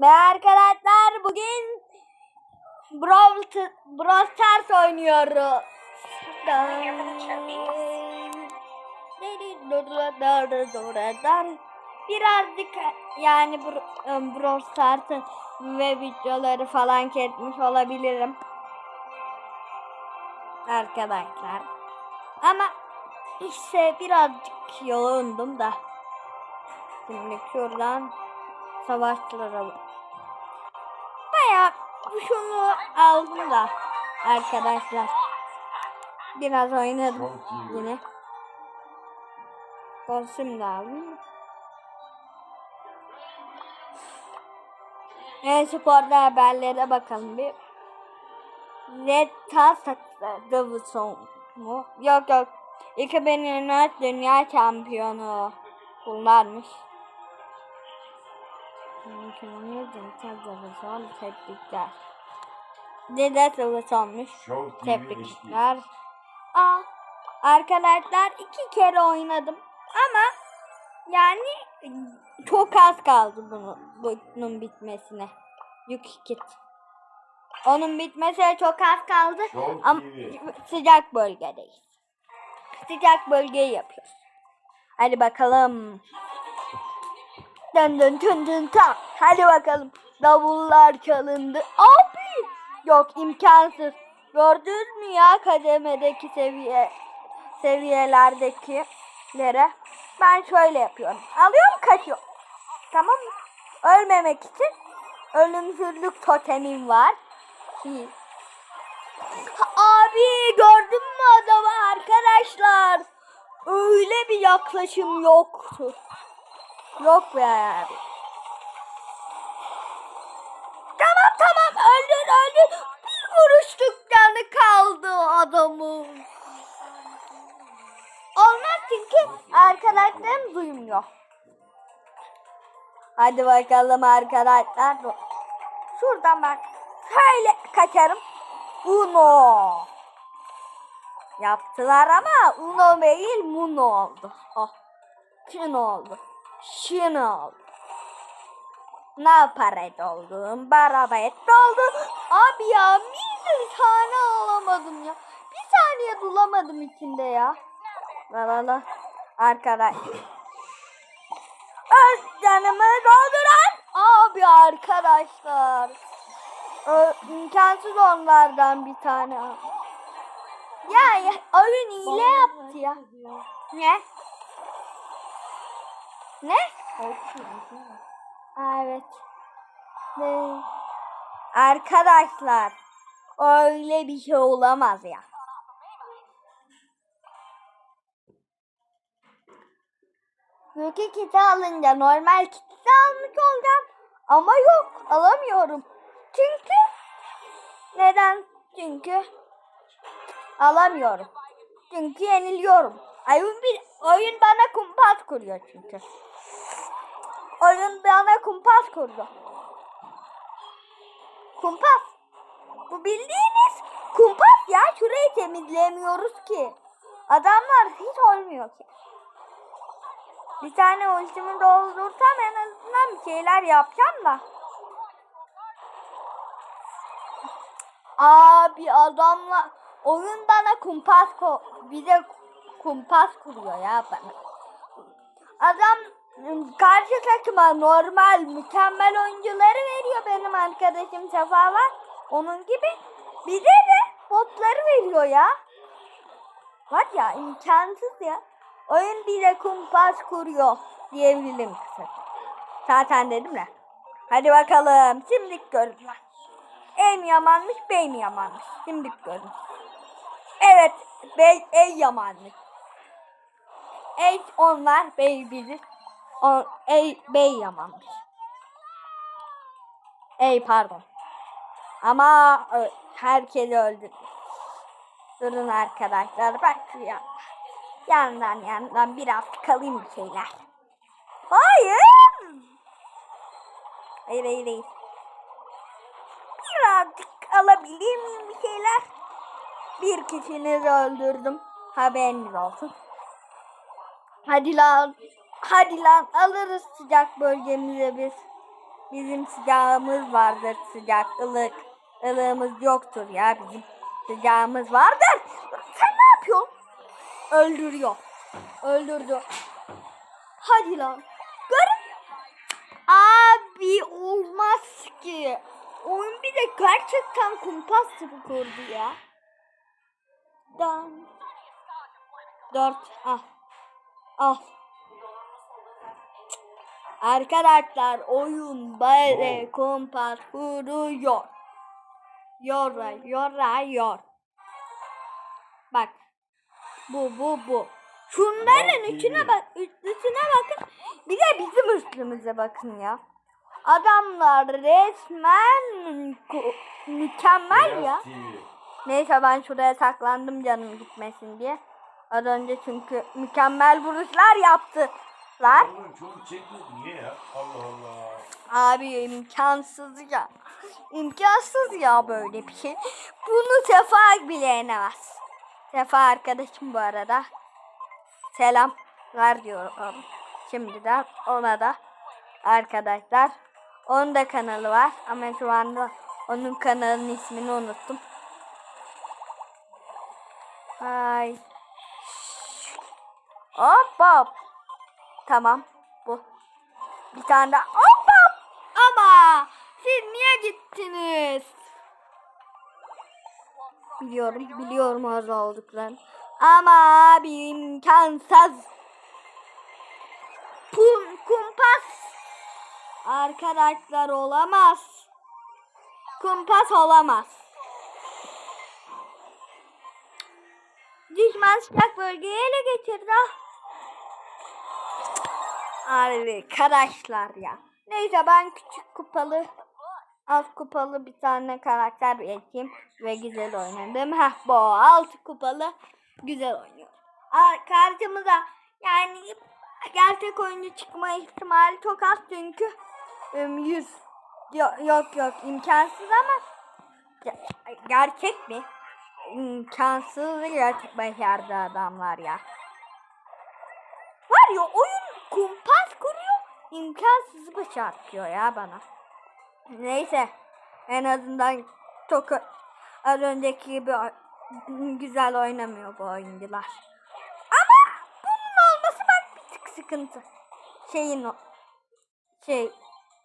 Ve arkadaşlar bugün Brawl, Brawl Stars oynuyoruz. Birazcık yani ım, Brawl Stars'ın ve videoları falan kesmiş olabilirim. Arkadaşlar. Ama işte birazcık yoğundum da. Şimdi şuradan savaşçılara şunu aldım da arkadaşlar. Biraz oynadım yine. Kostüm de aldım. E-sporda haberlere bakalım bir. Red Task Davison mu? Yok yok. 2024 Dünya Şampiyonu bunlarmış. Mükemmel Red Davison tebrikler. Red Davison'muş. Show TV Tebrikler. Aa, arkadaşlar iki kere oynadım ama yani çok az kaldı bunu, bunun bitmesine. Yük kit. Onun bitmesine çok az kaldı Show ama TV. sıcak bölgedeyiz. Sıcak bölgeyi yapıyoruz. Hadi bakalım. Dın dın dın dın ta. Hadi bakalım. Davullar çalındı. Abi! Yok imkansız. Gördünüz mü ya kademedeki seviye seviyelerdekilere? Ben şöyle yapıyorum. Alıyorum kaçıyorum. Tamam mı? Ölmemek için ölümsüzlük totemim var. Ki- Abi gördün mü adamı arkadaşlar? Öyle bir yaklaşım yoktu. Yok be abi. Tamam tamam öldür. Bir vuruşluk canı kaldı adamın. Olmaz çünkü arkadaşlarım duymuyor. Hadi bakalım arkadaşlar. Şuradan bak. Şöyle kaçarım. Uno. Yaptılar ama Uno değil Muno oldu. Oh. Şunu oldu. Şunu oldu. Ne paret oldum? Barabet oldu. Abi ya bir tane alamadım ya. Bir saniye bulamadım içinde ya. La la la. Arkadaş. Öl canımı dolduran. Abi arkadaşlar. Ö, imkansız onlardan bir tane. Ya, ya oyun hile yaptı ya. Ne? Ne? Aa, evet. Ne? Arkadaşlar öyle bir şey olamaz ya. Yükü kiti alınca normal kiti almış olacağım. Ama yok alamıyorum. Çünkü neden? Çünkü alamıyorum. Çünkü yeniliyorum. Oyun, bir, oyun bana kumpas kuruyor çünkü. Oyun bana kumpas kurdu. Kumpas. Bu bildiğiniz kumpas ya. Şurayı temizleyemiyoruz ki. Adamlar hiç olmuyor ki. Bir tane ultimi doldursam en azından bir şeyler yapacağım da. Abi adamla oyun bana kumpas ko bize kumpas kuruyor ya bana. Adam karşı takıma normal mükemmel oyuncuları veriyor benim arkadaşım Sefa var. Onun gibi bize de botları veriyor ya. Var ya imkansız ya. Oyun bize kumpas kuruyor diyebilirim kısaca. Zaten dedim ya. Hadi bakalım. Şimdi. Ey mi yamanmış, bey mi yamanmış? Şimdi görün. Evet, bey, ey yamanmış. Ey onlar, bey biziz. O, ey, bey yamanmış. Ey pardon. Ama herkesi öldürdü. Durun arkadaşlar, bak ya. Yandan yandan biraz kalayım bir şeyler. Hayır. Hayır hayır hayır. Birazcık alabilir miyim bir şeyler? Bir kişinizi öldürdüm. Haberiniz olsun. Hadi lan. Hadi lan alırız sıcak bölgemize biz. Bizim sıcağımız vardır sıcak ılık. Ilığımız yoktur ya bizim sıcağımız vardır. Sen ne yapıyorsun? Öldürüyor. Öldürdü. Hadi lan. Görün. Abi olmaz ki. Oyun bir de gerçekten kumpas gibi kurdu ya. Dan. Dört. Ah. Ah. Arkadaşlar oyun böyle kumpas kuruyor. Yora yora yor. Bak. Bu bu bu. Şunların içine bak, üstüne bakın. Bir de bizim üstümüze bakın ya. Adamlar resmen mükemmel ya. Neyse ben şuraya saklandım canım gitmesin diye. Az önce çünkü mükemmel vuruşlar yaptılar. Oğlum çok çekmedi niye ya? Allah Allah. Abi imkansız ya. İmkansız ya böyle bir şey. Bunu Sefa bile yenemez. Sefa arkadaşım bu arada. Selam var diyorum. Şimdiden ona da arkadaşlar. Onun da kanalı var ama şu anda onun kanalının ismini unuttum. Ay. Hop hop. Tamam bu. Bir tane daha. Hop hop. Ama siz niye gittiniz? Biliyorum, biliyorum orada olduklarını. Ama abi imkansız. Pum, kumpas. Arkadaşlar olamaz. Kumpas olamaz. Düşman sıcak bölgeyi ele geçirdi. Arkadaşlar ya. Neyse ben küçük kupalı alt kupalı bir tane karakter ekeyim ve güzel oynadım. Heh bu alt kupalı güzel oynuyor. Aa, Karşımıza yani gerçek oyuncu çıkma ihtimali çok az çünkü ım, 100 yok yok yok imkansız ama ge- gerçek mi? İmkansız gerçek başardı adamlar ya. Var ya oyun kumpas kuruyor imkansızı başartıyor ya bana. Neyse en azından çok az önceki gibi güzel oynamıyor bu oyuncular. Ama bunun olması bak bir tık sıkıntı. Şeyin o şey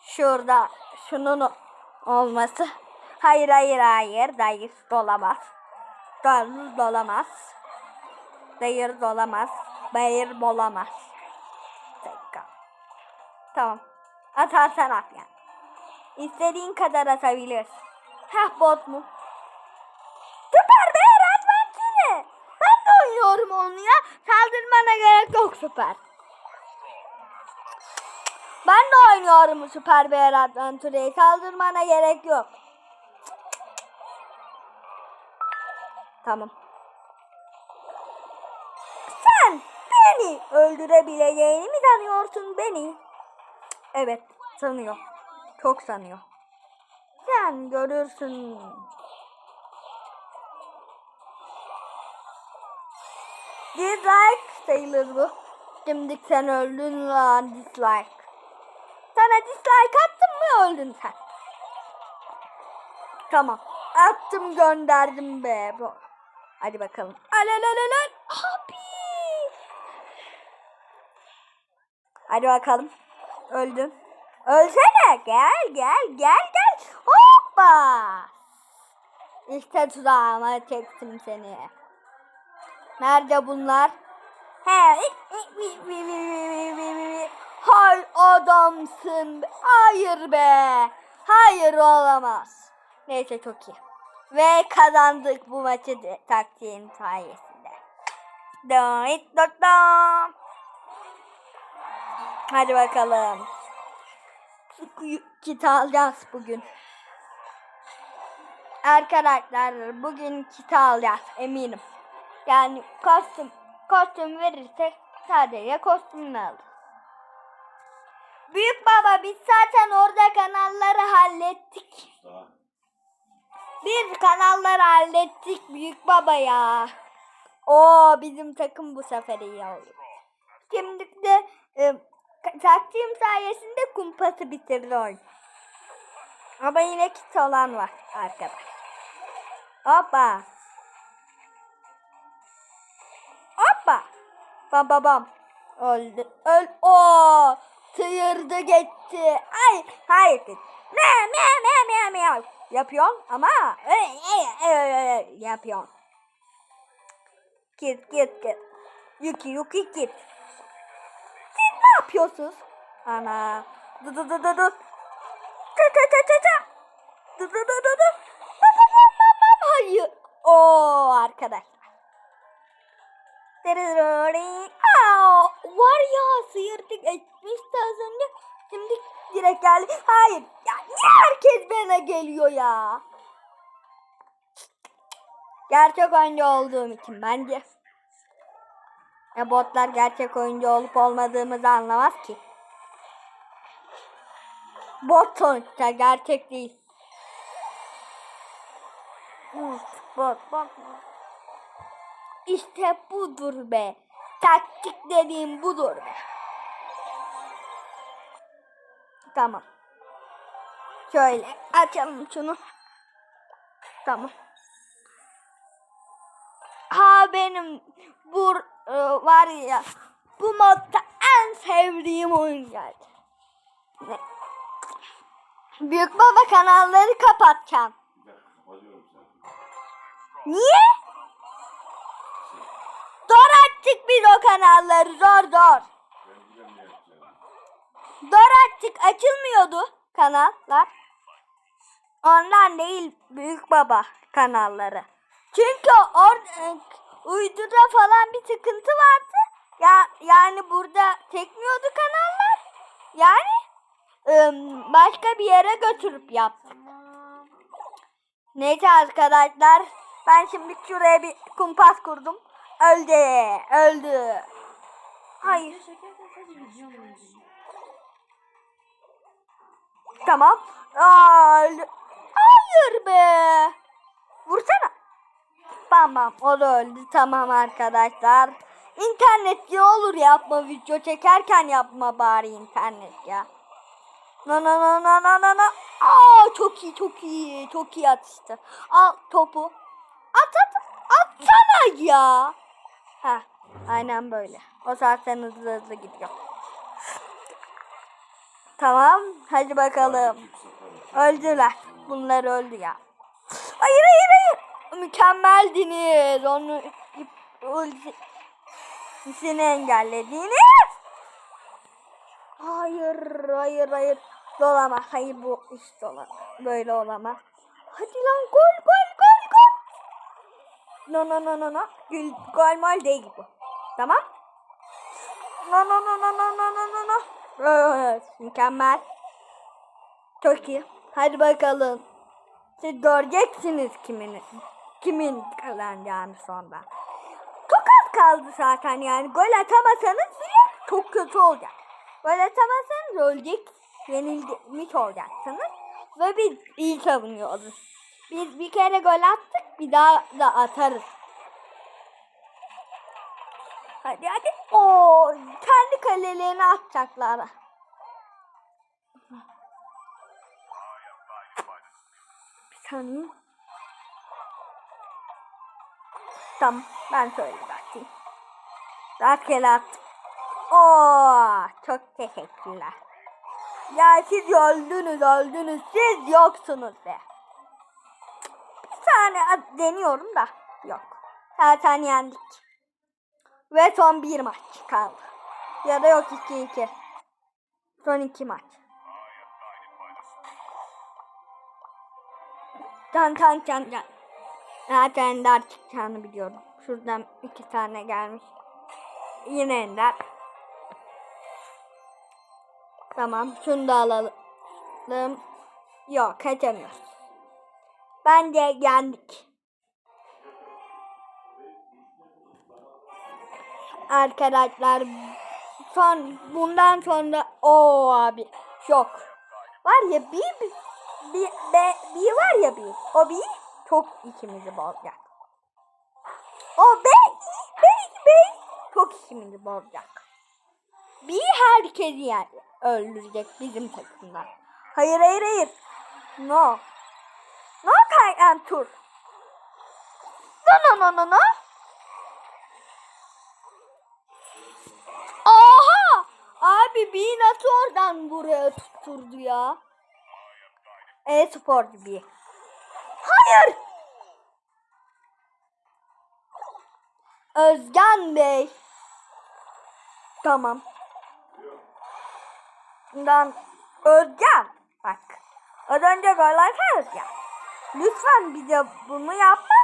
şurada şunun olması. Hayır hayır hayır dayı dolamaz. Dayı dolamaz. Dayı dolamaz. Bayır bolamaz. Tamam. Atarsan at yani. İstediğin kadar atabilir. Heh bot mu? Süper be Radvankini. Ben de oynuyorum onu ya. Saldırmana gerek yok süper. Ben de oynuyorum Süper Bear Adventure'yi. Saldırmana gerek yok. Tamam. Sen beni öldürebileceğini mi sanıyorsun beni? Evet, sanıyor. Çok sanıyor. Sen görürsün. Dislike sayılır bu. Şimdi sen öldün lan dislike. Sana dislike attım mı öldün sen. Tamam. Attım gönderdim be. Bu. Hadi bakalım. Alalalala. Abi. Hadi bakalım. Öldün. Ölsene. Gel gel gel gel. Hoppa. İşte tuzağıma çektim seni. Nerede bunlar? He. Hay adamsın. Hayır be. Hayır olamaz. Neyse çok iyi. Ve kazandık bu maçı taktiğin sayesinde. Dait dot dom. Hadi bakalım. Kit alacağız bugün. Arkadaşlar bugün kit alacağız eminim. Yani kostüm kostüm verirsek sadece kostümünü alırız. Büyük baba biz zaten orada kanalları hallettik. Usta. Biz kanalları hallettik büyük baba ya. O bizim takım bu sefer iyi oldu. Şimdi de taktiğim sayesinde kumpası bitirdi oyun. Ama yine kit olan var arkada. Hoppa. Hoppa. Bam bam bam. Öldü. Öl. O sıyırdı gitti. Ay hayır. Ne ne ne ne ne yapıyorsun ama e, e, e, e, yapıyorsun. Git git git. Yuki yuki git. Ne yapıyorsunuz? Ana. Dı dı dı dı dı. Ta ta ta ta ta. Dı dı dı dı dı. Hayır. Oo arkadaşlar. Dırırırı. Aa, var ya sıyırdık etmişti az önce. Şimdi direkt geldi. Hayır. Ya niye herkes bana geliyor ya? Gerçek oyuncu olduğum için bence. Ya botlar gerçek oyuncu olup olmadığımızı anlamaz ki. Bot sonuçta gerçek değil. Bot, bot, bot. İşte budur be. Taktik dediğim budur be. Tamam. Şöyle açalım şunu. Tamam. Ha benim bu e, var ya bu modda en sevdiğim oyun geldi. Ne? Büyük baba kanalları kapatacağım. Niye? Zor açtık biz o kanalları zor zor. Zor açtık açılmıyordu kanallar. Ondan değil büyük baba kanalları. Çünkü orada uyduda falan bir sıkıntı vardı. Ya yani burada çekmiyordu kanallar. Yani ım, başka bir yere götürüp yaptık. Neyse arkadaşlar ben şimdi şuraya bir kumpas kurdum. Öldü, öldü. Hayır. Tamam. Aa, öldü. Hayır be. Vursana. Bam o da öldü. Tamam arkadaşlar. İnternet ya olur yapma video çekerken yapma bari internet ya. Na na na na na na na. Aa çok iyi çok iyi çok iyi atıştı. Al topu. At at atsana ya. Ha aynen böyle. O zaten hızlı hızlı gidiyor. Tamam hadi bakalım. Öldüler. Bunlar öldü ya. Hayır hayır. Mükemmeldiniz. Onu ultisini engellediniz. Hayır hayır hayır. Olamaz. Hayır bu işte olamaz. Böyle olamaz. Hadi lan gol gol gol gol. No no no no no. Gül, gol mol değil bu. Tamam. No no no no no no no no no. Evet, mükemmel. Çok iyi. Hadi bakalım. Siz göreceksiniz kimin kimin kazanacağını sonra. Çok az kaldı zaten yani. Gol atamasanız bile çok kötü olacak. Gol atamazsanız ölecek. Yenilmiş olacaksınız. Ve biz iyi savunuyoruz. Biz bir kere gol attık bir daha da atarız. Hadi hadi. Oo, kendi kalelerini atacaklar. Bir saniye. Tamam ben şöyle bakayım. Attım. Oo, çok teşekkürler. Ya siz öldünüz öldünüz siz yoksunuz be. Bir tane deniyorum da yok. Zaten yendik. Ve son bir maç kaldı. Ya da yok 2-2. Son iki maç. Tan tan tan tan. Zaten ender çıkacağını biliyorum. Şuradan iki tane gelmiş. Yine ender. Tamam şunu da alalım. Yok kaçamıyoruz. Bence yendik. Arkadaşlar son bundan sonra o abi şok. Var ya bir bir bir, bir var ya bir o bir çok içimizi bozacak. O be be be çok içimizi bozacak. Bir herkesi yani öldürecek bizim takımdan. Hayır hayır hayır. No. No kite and tour. No no no no no. Oha! Abi bir nasıl oradan buraya tutturdu ya? E-spor gibi. Hayır! Özgen Bey. Tamam. Ben Özgen. Bak. Az önce gol atarız ya. Lütfen bize bunu yapma.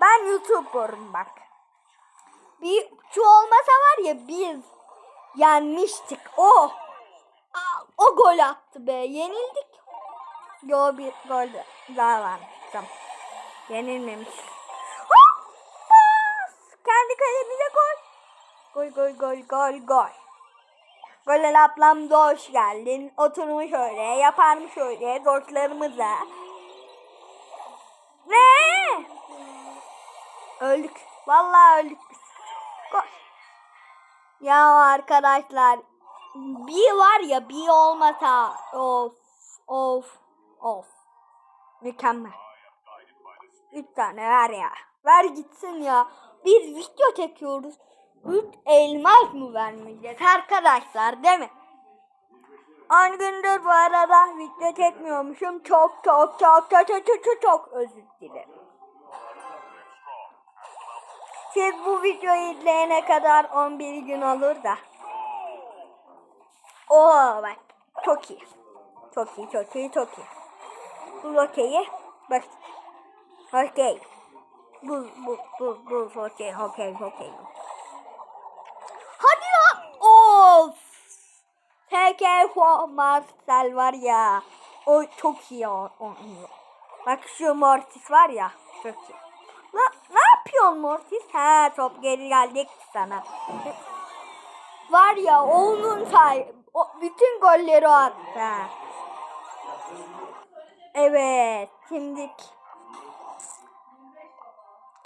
Ben YouTuber'ım bak. Bir şu olmasa var ya biz yenmiştik. O. Aa, O gol attı be. Yenildik. Yo bir gol daha varmış. Yenilmemiş. Hop! Pas! Kendi kalemize gol. Gol gol gol gol gol. Golel ablam da hoş geldin. Oturmuş öyle, yaparmış öyle dostlarımıza. Ne? Öldük. Vallahi öldük. Gol. Ya arkadaşlar bir var ya bir olmasa of of of mükemmel. Üç tane ver ya. Ver gitsin ya. Biz video çekiyoruz. Üç elmas mı vermeyeceğiz arkadaşlar değil mi? 10 gündür bu arada video çekmiyormuşum. Çok çok çok çok çok çok çok, çok özür dilerim. Siz bu videoyu izleyene kadar 11 gün olur da. Oo bak çok iyi. Çok iyi çok iyi çok iyi. Bu okeyi bak. Okey. Bu bu bu bu okey okey okey. Hadi lan. Of. Marcel var ya. O çok iyi oynuyor. Bak şu Mortis var ya. Çok iyi. Ne, ne yapıyorsun Mortis? He top geri geldik sana. Var ya onun say o, bütün golleri attı. Evet. Şimdi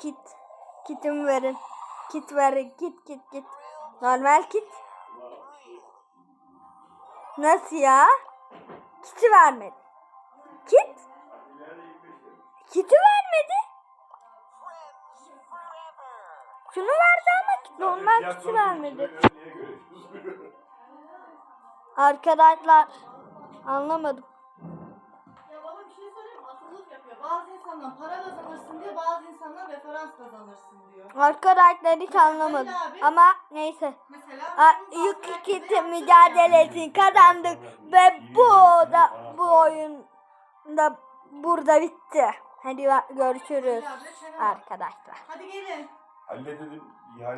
kit. Kitimi verin. Kit verin. Kit kit kit. Normal kit. Nasıl ya? Kiti vermedi. Kit? Kiti vermedi. Şunu verdi ama normal kiti vermedi. Arkadaşlar anlamadım. Arkadaşlar hiç anlamadım. Ama neyse. Mesela A- Yük kiti herkese mücadelesini kazandık ve bu da bu oyun da burada bitti. Hadi görüşürüz arkadaşlar. Hadi gelin. Halledelim. Yani